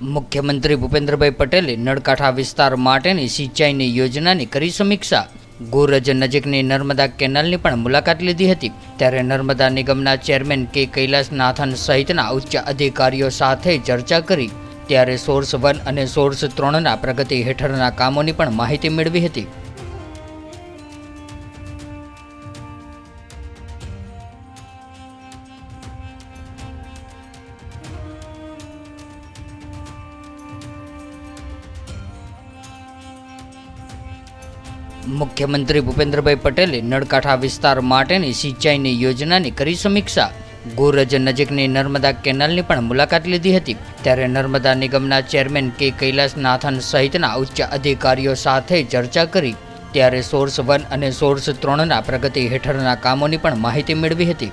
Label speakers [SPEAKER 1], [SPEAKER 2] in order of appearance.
[SPEAKER 1] મુખ્યમંત્રી ભૂપેન્દ્રભાઈ પટેલે નળકાંઠા વિસ્તાર માટેની સિંચાઈની યોજનાની કરી સમીક્ષા. ગોરજ નજીકની નર્મદા કેનાલની પણ મુલાકાત લીધી હતી. ત્યારે નર્મદા નિગમના ચેરમેન કે કૈલાસનાથન સહિતના ઉચ્ચ અધિકારીઓ સાથે ચર્ચા કરી. ત્યારે સોર્સ વન અને સોર્સ ત્રણના પ્રગતિ હેઠળના કામોની પણ માહિતી મેળવી હતી. મુખ્યમંત્રી ભૂપેન્દ્રભાઈ પટેલે નળકાંઠા વિસ્તાર માટેની સિંચાઈની યોજનાની કરી સમીક્ષા. ગોરજ નજીકની નર્મદા કેનાલની પણ મુલાકાત લીધી હતી. ત્યારે નર્મદા નિગમના ચેરમેન કે કૈલાસનાથન સહિતના ઉચ્ચ અધિકારીઓ સાથે ચર્ચા કરી. ત્યારે સોર્સ વન અને સોર્સ ત્રણના પ્રગતિ હેઠળના કામોની પણ માહિતી મેળવી હતી.